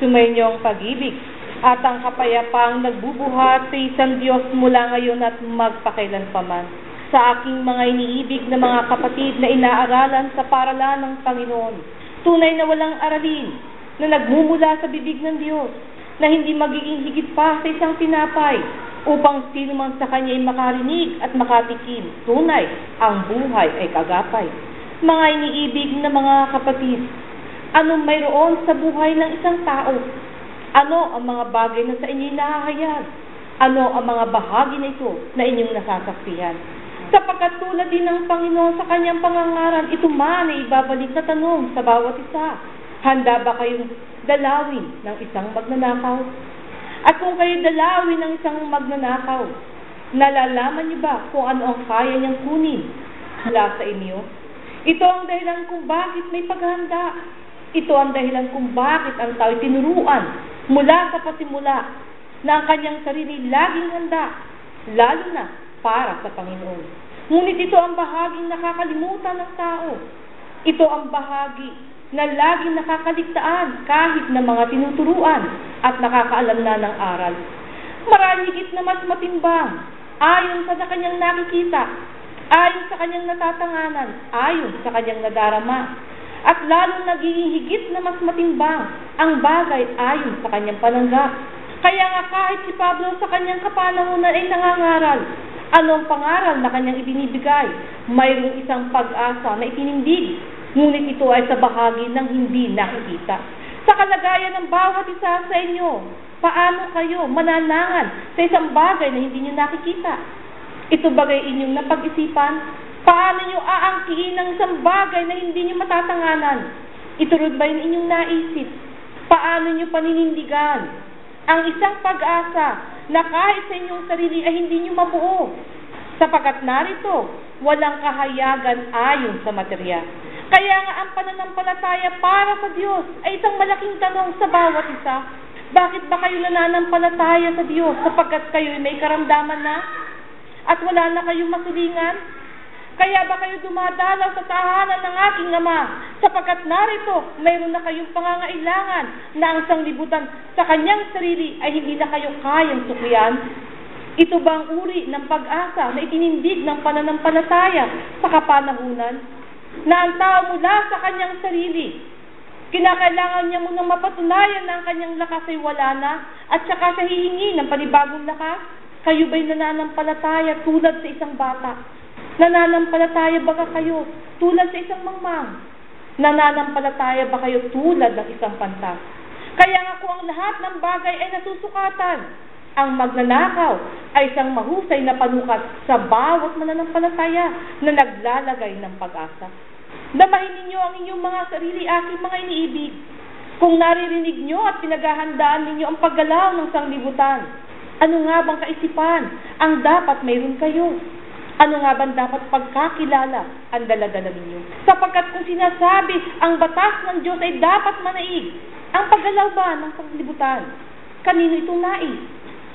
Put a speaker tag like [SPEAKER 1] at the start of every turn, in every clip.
[SPEAKER 1] Sumainyo ang pag-ibig at ang kapayapaang nagbubuhat sa isang Diyos mula ngayon at magpakailanpaman. Sa aking mga iniibig na mga kapatid na inaaralan sa paralan ng Panginoon, tunay na walang aralin na nagmumula sa bibig ng Diyos na hindi magiging higit pa sa isang tinapay upang sino man sa kanya ay makarinig at makatikim. Tunay, ang buhay ay kagapay. Mga iniibig na mga kapatid, anong mayroon sa buhay ng isang tao? Ano ang mga bagay na sa inyo nahahayag? Ano ang mga bahagi na ito na inyong nasasaksihan? Sapagkat tulad din ng Panginoon sa kanyang pangangaral, ito man ay ibabalik na tanong sa bawat isa. Handa ba kayong dalawin ng isang magnanakaw? At kung kayo dalawin ng isang magnanakaw, nalalaman niyo ba kung ano ang kaya niyang kunin mula sa inyo? Ito ang dahilan kung bakit may paghanda. Ito ang dahilan kung bakit ang tao tinuruan mula sa pasimula na ang kanyang sarili laging handa, lalo na para sa Panginoon. Ngunit ito ang bahaging nakakalimutan ng tao. Ito ang bahagi na laging nakakaligtaan kahit na mga tinuturuan at nakakaalam na ng aral. Marami higit na mas matimbang ayon sa kanyang nakikita, ayon sa kanyang natatanganan, ayon sa kanyang nadarama, at lalo nagiging na mas matimbang ang bagay ayon sa kanyang pananggap. Kaya nga kahit si Pablo sa kanyang kapanahunan ay nangangaral, anong pangaral na kanyang ibinibigay? Mayroong isang pag-asa na itinindig, ngunit ito ay sa bahagi ng hindi nakikita. Sa kalagayan ng bawat isa sa inyo, paano kayo mananangan sa isang bagay na hindi nyo nakikita? Ito bagay inyong napag-isipan? Paano nyo aangkiin ng isang bagay na hindi nyo matatanganan? Ito rin ba yung inyong naisip? Paano nyo paninindigan ang isang pag-asa na kahit sa inyong sarili ay hindi nyo mabuo? Sapagkat narito, walang kahayagan ayon sa materya. Kaya nga ang pananampalataya para sa Diyos ay isang malaking tanong sa bawat isa. Bakit ba kayo nananampalataya sa Diyos sapagkat kayo may karamdaman na? At wala na kayong masulingan? Kaya ba kayo dumadalaw sa tahanan ng aking ama sapagkat narito mayroon na kayong pangangailangan na ang sanglibutan sa kanyang sarili ay hindi na kayo kayang suklian? Ito ba ang uri ng pag-asa na itinindig ng pananampalataya sa kapanahunan? Na ang tao mula sa kanyang sarili, kinakailangan niya munang mapatunayan na ang kanyang lakas ay wala na at saka siya hihingi ng panibagong lakas? Kayo ba'y nananampalataya tulad sa isang bata? Nananampalataya ba kayo tulad sa isang mangmang? Nananampalataya ba kayo tulad ng isang pantas? Kaya nga kung ang lahat ng bagay ay nasusukatan, ang magnanakaw ay isang mahusay na panukat sa bawat mananampalataya na naglalagay ng pag-asa. Damahin ninyo ang inyong mga sarili aking mga iniibig. Kung naririnig nyo at pinaghahandaan ninyo ang paggalaw ng sanglibutan, ano nga bang kaisipan ang dapat mayroon kayo? Ano nga ba dapat pagkakilala ang daladala ninyo? Sapagkat kung sinasabi ang batas ng Diyos ay dapat manaig, ang paggalaw ba ng sanglibutan? Kanino ito nais?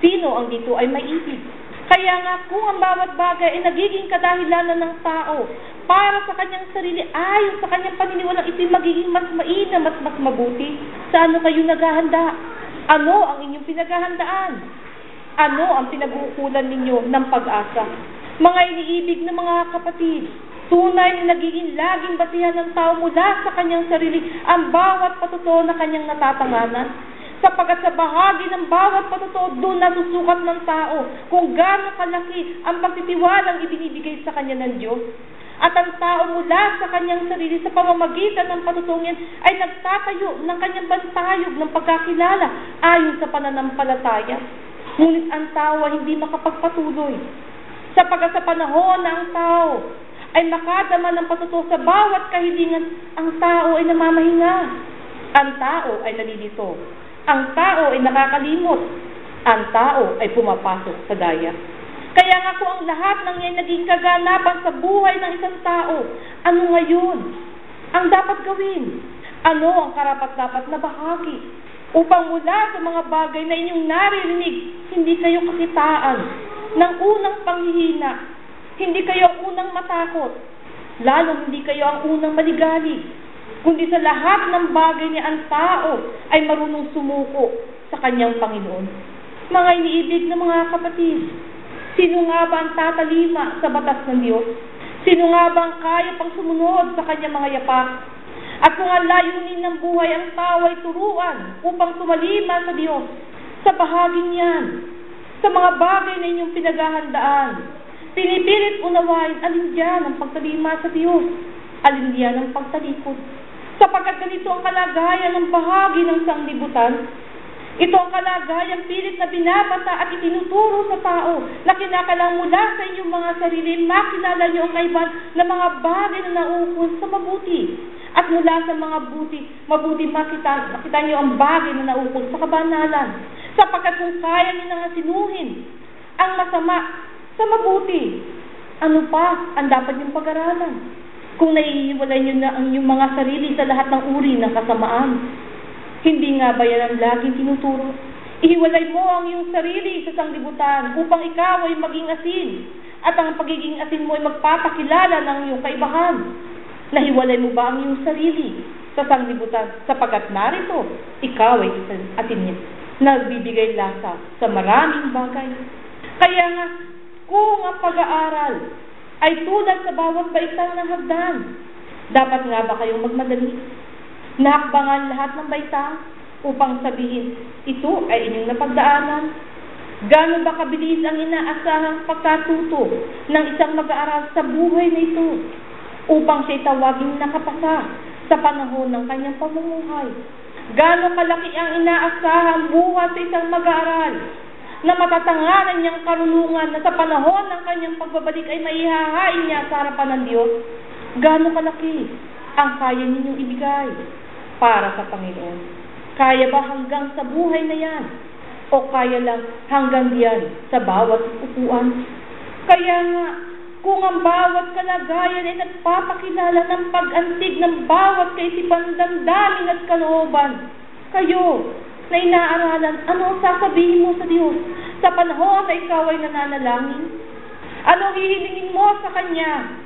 [SPEAKER 1] Sino ang dito ay maibig? Kaya nga kung ang bawat bagay ay nagiging kadahilanan ng tao para sa kanyang sarili ayon sa kanyang paniniwalang ito'y magiging mas mainam at mas mabuti, sa ano kayo naghahanda? Ano ang inyong pinaghahandaan? Ano ang pinag-uukulan ninyo ng pag-asa? Mga iniibig na mga kapatid, tunay na nagiging laging basihan ng tao mula sa kanyang sarili ang bawat patuto na kanyang natatanganan. Sapagat sa bahagi ng bawat patuto, doon nasusukat ng tao kung gaano kalaki ang pagtitiwalang ibinibigay sa kanya ng Diyos. At ang tao mula sa kanyang sarili sa pamamagitan ng patutong yan ay nagtatayo ng kanyang bantayog ng pagkakilala ayon sa pananampalataya. Ngunit ang tao ay hindi makapagpatuloy sapagkat sa panahon na ang tao ay makadama ng patuto sa bawat kahilingan, ang tao ay namamahinga. Ang tao ay nalilito. Ang tao ay nakakalimot. Ang tao ay pumapasok sa daya. Kaya nga kung ang lahat ng yan naging kaganapan sa buhay ng isang tao, ano ngayon ang dapat gawin? Ano ang karapat-dapat na bahagi? Upang mula sa mga bagay na inyong naririnig, hindi kayo kakitaan ng unang panghihina. Hindi kayo ang unang matakot. Lalong hindi kayo ang unang maligali. kundi sa lahat ng bagay niya ang tao ay marunong sumuko sa kanyang Panginoon. Mga iniibig na mga kapatid, sino nga ba ang tatalima sa batas ng Diyos? Sino nga ba ang kaya pang sumunod sa kanyang mga yapak? At kung ang layunin ng buhay ang tao ay turuan upang tumalima sa Diyos, sa bahaging yan, sa mga bagay na inyong pinaghahandaan, pinipilit unawain alin diyan ang pagtalima sa Diyos, alin diyan ang pagtalikod. Sapagkat ganito ang kalagayan ng bahagi ng sanglibutan, ito ang kalagayang pilit na binabasa at itinuturo sa tao na kinakalang mula sa inyong mga sarili, makilala niyo ang kaiban ng mga bagay na naukol sa mabuti. At mula sa mga buti, mabuti makita, makita niyo ang bagay na naukol sa kabanalan. Sapagkat kung kaya niyo na sinuhin ang masama sa mabuti, ano pa ang dapat niyong pag-aralan? Kung naiiwalay niyo na ang inyong mga sarili sa lahat ng uri ng kasamaan, hindi nga ba yan ang laging tinuturo? Ihiwalay mo ang iyong sarili sa sanglibutan upang ikaw ay maging asin at ang pagiging asin mo ay magpapakilala ng iyong kaibahan. Nahiwalay mo ba ang iyong sarili sa sanglibutan sapagkat narito, ikaw ay atin niya. Nagbibigay lasa sa maraming bagay. Kaya nga, kung ang pag-aaral ay tulad sa bawat baitang ng hagdan, dapat nga ba kayong magmadali? Nakbangan lahat ng baita upang sabihin, ito ay inyong napagdaanan. Gano'n ba kabilis ang inaasahang pagkatuto ng isang mag-aaral sa buhay na ito upang siya'y tawaging nakapasa sa panahon ng kanyang pamumuhay? Gano'n kalaki ang inaasahang buhat sa isang mag-aaral na matatanganan niyang karunungan na sa panahon ng kanyang pagbabalik ay maihahain niya sa harapan ng Diyos? Gano'n kalaki ang kaya ninyong ibigay para sa Panginoon? Kaya ba hanggang sa buhay na yan? O kaya lang hanggang diyan sa bawat upuan? Kaya nga, kung ang bawat kalagayan ay nagpapakilala ng pag-antig ng bawat kaisipan damdamin at kalooban, kayo na inaaralan, ano ang sasabihin mo sa Diyos sa panahon na ikaw ay nananalangin? Ano hihilingin mo sa Kanya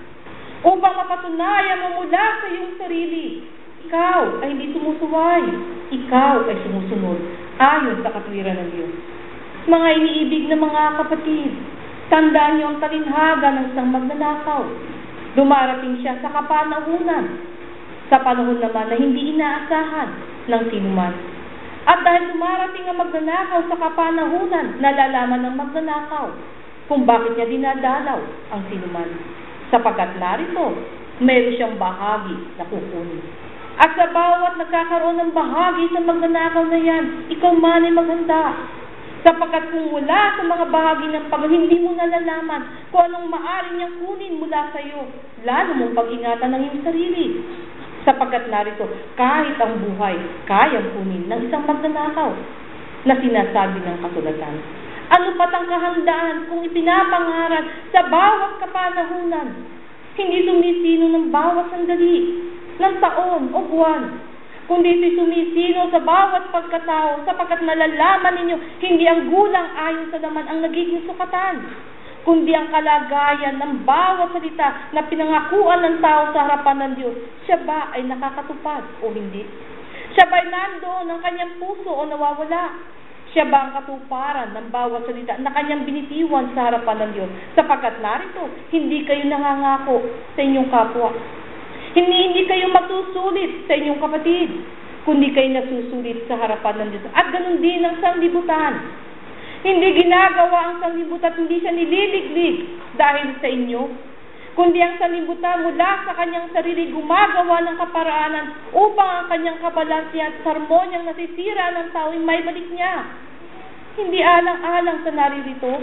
[SPEAKER 1] upang mapatunayan mo mula sa iyong sarili? Ikaw ay hindi sumusuway. Ikaw ay sumusunod ayon sa katwiran ng Diyos. Mga iniibig na mga kapatid, Tandaan niyo ang talinhaga ng isang magnanakaw. Dumarating siya sa kapanahunan, sa panahon naman na hindi inaasahan ng sinuman. At dahil dumarating ang magnanakaw sa kapanahunan, nalalaman ng magnanakaw kung bakit niya dinadalaw ang sinuman. Sapagkat narito, mayroon siyang bahagi na kukunin. At sa bawat nagkakaroon ng bahagi sa magnanakaw na yan, ikaw man ay maghanda Sapagkat kung mula sa mga bahagi ng pag hindi mo nalalaman kung anong maaari niyang kunin mula sa iyo, lalo mong pag-ingatan ng iyong sarili. Sapagkat narito, kahit ang buhay, kayang kunin ng isang magnanakaw na sinasabi ng kasulatan. Ano pat ang kahandaan kung ipinapangaral sa bawat kapanahunan? Hindi sumisino ng bawat sandali, ng taon o buwan, kundi ito'y sumisino sa bawat pagkatao sapagkat nalalaman ninyo hindi ang gulang ayon sa laman ang nagiging sukatan, kundi ang kalagayan ng bawat salita na pinangakuan ng tao sa harapan ng Diyos. Siya ba ay nakakatupad o hindi? Siya ba ay nandoon ng kanyang puso o nawawala? Siya ba ang katuparan ng bawat salita na kanyang binitiwan sa harapan ng Diyos? Sapagkat narito, hindi kayo nangangako sa inyong kapwa hindi, hindi kayo masusulit sa inyong kapatid, kundi kayo nagsusulit sa harapan ng Diyos. At ganun din ang sanglibutan. Hindi ginagawa ang sanglibutan, hindi siya nililiglig dahil sa inyo, kundi ang sanlibutan mula sa kanyang sarili gumagawa ng kaparaanan upang ang kanyang kabalansi at harmonyang nasisira ng tao ay may balik niya. Hindi alang-alang sa naririto,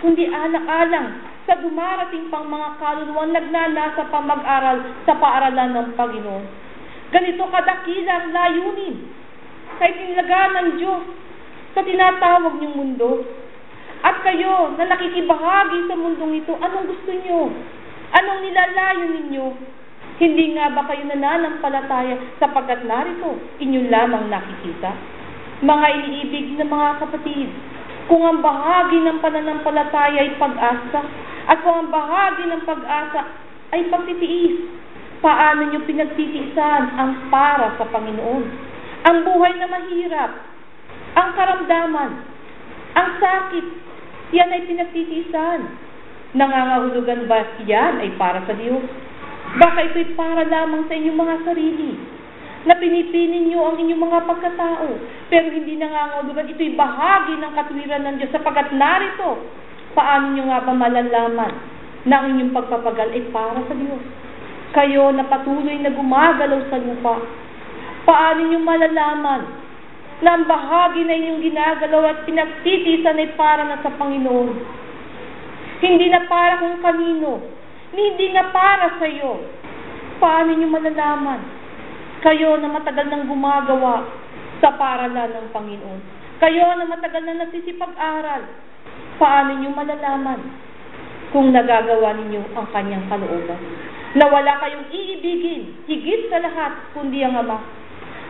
[SPEAKER 1] kundi alang-alang sa dumarating pang mga kaluluwang nagnanasa pa mag-aral sa paaralan ng Panginoon. Ganito kadakilang layunin sa itinaga ng Diyos sa tinatawag niyong mundo. At kayo na nakikibahagi sa mundong ito, anong gusto niyo? Anong nilalayo ninyo? Hindi nga ba kayo nananampalataya sapagkat narito inyong lamang nakikita? Mga iniibig na mga kapatid, kung ang bahagi ng pananampalataya ay pag-asa, at kung ang bahagi ng pag-asa ay pagtitiis, Paano nyo pinagtitiisan ang para sa Panginoon? Ang buhay na mahirap, ang karamdaman, ang sakit, yan ay pinagtitiisan. Nangangahulugan ba yan ay para sa Diyos? Baka ito'y para lamang sa inyong mga sarili na pinipinin niyo ang inyong mga pagkatao. Pero hindi nangangahulugan, ito'y bahagi ng katwiran ng Diyos sapagkat narito, paano niyo nga ba malalaman na ang inyong pagpapagal ay para sa Diyos? Kayo na patuloy na gumagalaw sa lupa, paano niyo malalaman na ang bahagi na inyong ginagalaw at pinagtitisan ay para na sa Panginoon? Hindi na para kung kanino, hindi na para sa iyo. Paano niyo malalaman? Kayo na matagal nang gumagawa sa paralan ng Panginoon. Kayo na matagal na nagsisipag-aral. Paano niyo malalaman kung nagagawa ninyo ang kanyang kalooban? Na wala kayong iibigin, higit sa lahat, kundi ang Ama.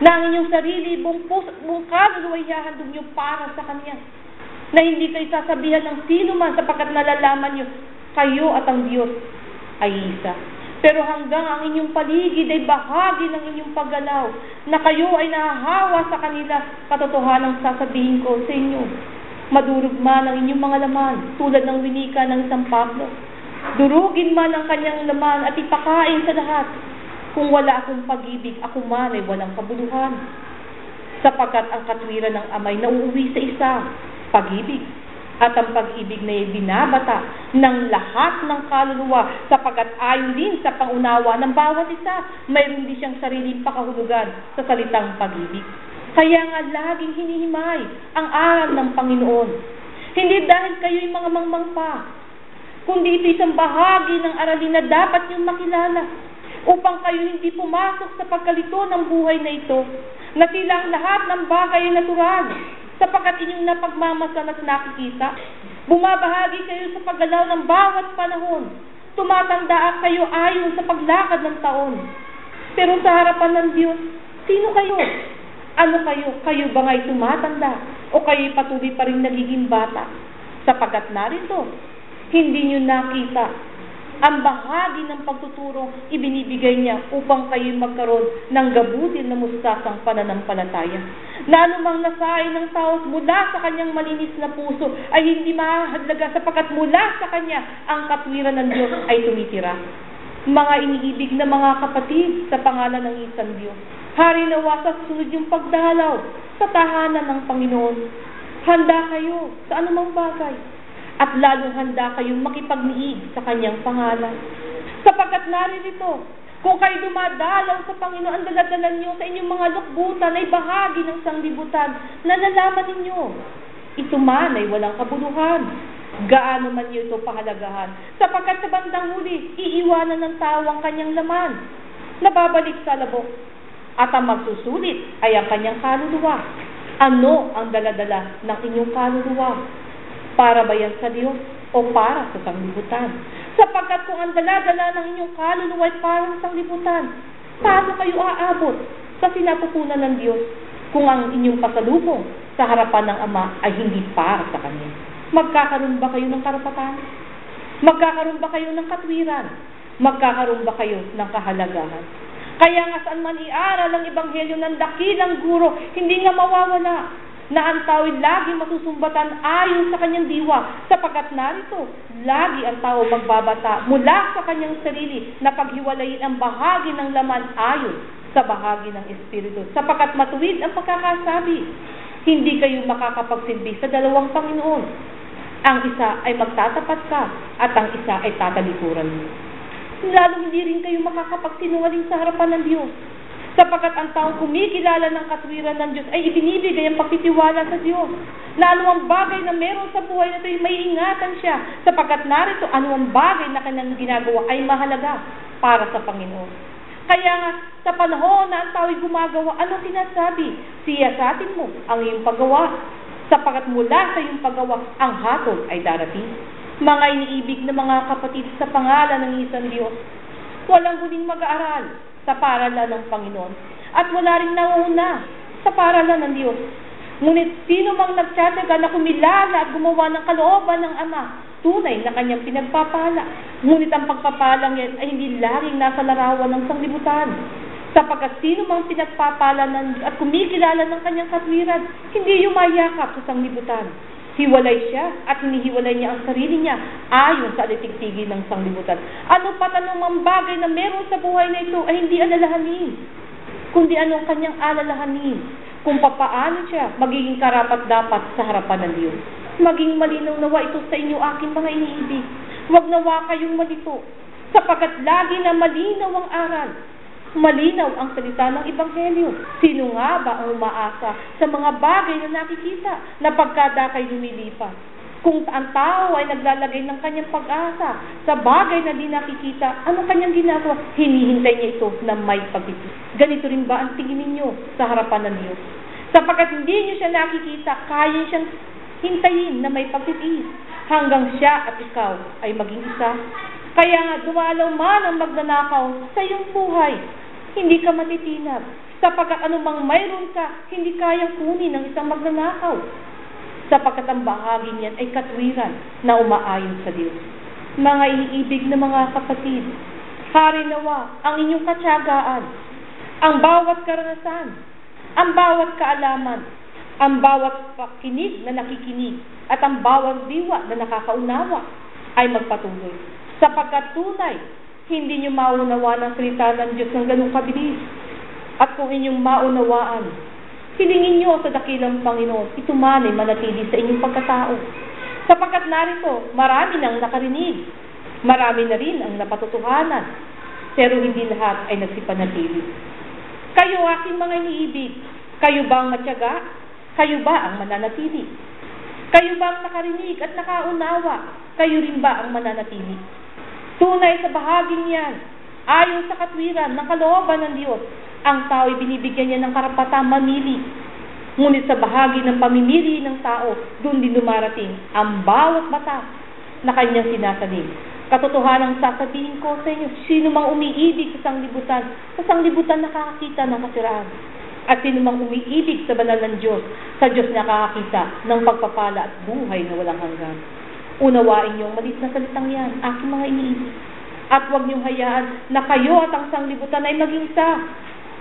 [SPEAKER 1] Na ang inyong sarili, buong, buong kaluluwa ihahandog niyo para sa Kanya. Na hindi kayo sasabihan ng sino man sapagkat nalalaman niyo, kayo at ang Diyos ay isa. Pero hanggang ang inyong paligid ay bahagi ng inyong paggalaw, na kayo ay nahahawa sa kanila, katotohanan sasabihin ko sa inyo. Madurog man ang inyong mga laman, tulad ng winika ng isang Pablo. Durugin man ang kanyang laman at ipakain sa lahat. Kung wala akong pag-ibig, ako man ay walang kabuluhan. Sapagkat ang katwiran ng amay nauuwi sa isa, pag-ibig at ang pag-ibig na binabata ng lahat ng kaluluwa sapagkat ayon din sa pangunawa ng bawat isa, mayroon din siyang sariling pakahulugan sa salitang pag-ibig. Kaya nga laging hinihimay ang aral ng Panginoon. Hindi dahil kayo'y mga mangmangpa, kundi ito isang bahagi ng aralin na dapat niyong makilala upang kayo hindi pumasok sa pagkalito ng buhay na ito na tila ang lahat ng bagay ay natural sapagkat inyong napagmamasan at nakikita. Bumabahagi kayo sa paggalaw ng bawat panahon. Tumatanda kayo ayon sa paglakad ng taon. Pero sa harapan ng Diyos, sino kayo? Ano kayo? Kayo ba nga'y tumatanda? O kayo'y patuloy pa rin nagiging bata? Sapagkat narito, hindi nyo nakita ang bahagi ng pagtuturo ibinibigay niya upang kayo magkaroon ng gabutin na mustasang pananampalataya. Na anumang nasain ng tao mula sa kanyang malinis na puso ay hindi mahalaga sapagkat mula sa kanya ang katwiran ng Diyos ay tumitira. Mga iniibig na mga kapatid sa pangalan ng isang Diyos. Hari nawa sa sunod yung pagdalaw sa tahanan ng Panginoon. Handa kayo sa anumang bagay at lalong handa kayong makipagniig sa kanyang pangalan. Sapagkat naririto, kung kayo dumadalaw sa Panginoon, ang daladalan niyo sa inyong mga lukbutan ay bahagi ng sanglibutan na nalaman ninyo. Ito man ay walang kabuluhan. Gaano man niyo ito pahalagahan. Sapagkat sa bandang huli, iiwanan ng tao ang kanyang laman. Nababalik sa labok. At ang magsusulit ay ang kanyang kaluluwa. Ano ang daladala ng inyong kaluluwa? Para ba yan sa Diyos o para sa sanglibutan? Sapagkat kung ang daladala ng inyong kaluluwa ay para sa sanglibutan, paano kayo aabot sa sinapupunan ng Diyos kung ang inyong pasalubong sa harapan ng Ama ay hindi para sa Kanya? Magkakaroon ba kayo ng karapatan? Magkakaroon ba kayo ng katwiran? Magkakaroon ba kayo ng kahalagahan? Kaya nga saan man iaral ang ebanghelyo ng dakilang guro, hindi nga mawawala na ang tao ay lagi masusumbatan ayon sa kanyang diwa, sapagkat narito, lagi ang tao magbabata mula sa kanyang sarili na paghiwalayin ang bahagi ng laman ayon sa bahagi ng Espiritu, sapagkat matuwid ang pagkakasabi. Hindi kayo makakapagsilbi sa dalawang Panginoon. Ang isa ay magtatapat ka at ang isa ay tatalikuran mo. Lalo hindi rin kayo makakapagsinungaling sa harapan ng Diyos sapagkat ang taong kumikilala ng katwiran ng Diyos ay ibinibigay ang pagtitiwala sa Diyos. Na anumang bagay na meron sa buhay na ito ay may ingatan siya, sapagkat narito anumang bagay na kanyang ginagawa ay mahalaga para sa Panginoon. Kaya nga, sa panahon na ang tao ay gumagawa, ano sinasabi? Siya sa atin mo ang iyong paggawa, sapagkat mula sa iyong paggawa, ang hatol ay darating. Mga iniibig na mga kapatid sa pangalan ng isang Diyos, walang huling mag-aaral, sa paralan ng Panginoon. At wala rin nauna sa paralan ng Diyos. Ngunit sino mang nagtsatsaga na kumilala at gumawa ng kalooban ng Ama, tunay na kanyang pinagpapala. Ngunit ang pagpapalang yan ay hindi laging nasa larawan ng sanglibutan. Sapagkat sino mang pinagpapala ng, at kumikilala ng kanyang katwiran, hindi yumayakap sa sanglibutan. Hiwalay siya at hinihiwalay niya ang sarili niya ayon sa alitigtigi ng sanglibutan. Ano pat anumang bagay na meron sa buhay na ito ay hindi alalahanin, kundi anong kanyang alalahanin kung papaano siya magiging karapat dapat sa harapan ng Diyos. Maging malinaw nawa ito sa inyo aking mga iniibig. Huwag nawa kayong malito, sapagkat lagi na malinaw ang aral. Malinaw ang salita ng Ebanghelyo. Sino nga ba ang umaasa sa mga bagay na nakikita na pagkada kay lumilipas? Kung ang tao ay naglalagay ng kanyang pag-asa sa bagay na di nakikita, ano kanyang ginagawa? Hinihintay niya ito na may pagtitiis. Ganito rin ba ang tingin ninyo sa harapan ng Diyos? Sapagkat hindi niyo siya nakikita, kaya siyang hintayin na may pagtitiis hanggang siya at ikaw ay maging isa. Kaya nga, dumalaw man ang magnanakaw sa iyong buhay, hindi ka matitinag. Sapagkat anumang mayroon ka, hindi kayang kunin ng isang magnanakaw sapagkat ang bahagi niyan ay katwiran na umaayon sa Diyos. Mga iniibig na mga kapatid, hari nawa ang inyong katsagaan, ang bawat karanasan, ang bawat kaalaman, ang bawat pakinig na nakikinig, at ang bawat diwa na nakakaunawa ay magpatuloy. Sapagkat tunay, hindi nyo maunawa ng salita ng Diyos ng ganong kabilis. At kung inyong maunawaan, Hilingin niyo sa dakilang Panginoon, ito manatili sa inyong pagkatao. Sapagkat narito, marami nang nakarinig, marami na rin ang napatutuhanan, pero hindi lahat ay nagsipanatili. Kayo aking mga iniibig, kayo ba ang matyaga? Kayo ba ang mananatili? Kayo ba ang nakarinig at nakaunawa? Kayo rin ba ang mananatili? Tunay sa bahaging yan, ayon sa katwiran ng kalooban ng Diyos, ang tao ay binibigyan niya ng karapatang mamili. Ngunit sa bahagi ng pamimili ng tao, doon din dumarating ang bawat mata na kanyang sinasaling. Katotohanan ang sasabihin ko sa inyo, sino mang umiibig sa sanglibutan, sa sanglibutan nakakakita ng kasiraan. At sino mang umiibig sa banal ng Diyos, sa Diyos nakakakita ng pagpapala at buhay na walang hanggan. Unawain niyo ang malit na salitang yan, aking mga iniibig. At huwag niyong hayaan na kayo at ang sanglibutan ay maging isa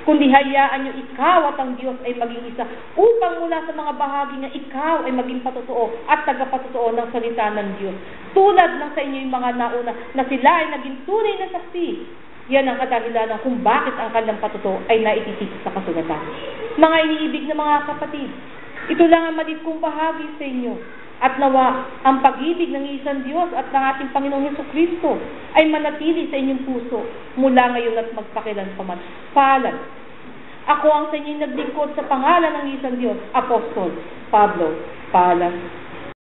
[SPEAKER 1] kundi hayaan nyo ikaw at ang Diyos ay maging isa upang mula sa mga bahagi na ikaw ay maging patotoo at tagapatotoo ng salita ng Diyos. Tulad ng sa inyo yung mga nauna na sila ay naging tunay na saksi. Yan ang kadahilanan kung bakit ang kanilang patotoo ay naititik sa kasulatan. Mga iniibig na mga kapatid, ito lang ang malit kong bahagi sa inyo at nawa ang pag-ibig ng isang Diyos at ng ating Panginoong Heso Kristo ay manatili sa inyong puso mula ngayon at magpakilan pa man. Paalam. Ako ang sa inyong naglingkod sa pangalan ng isang Diyos, Apostol Pablo. Paalam.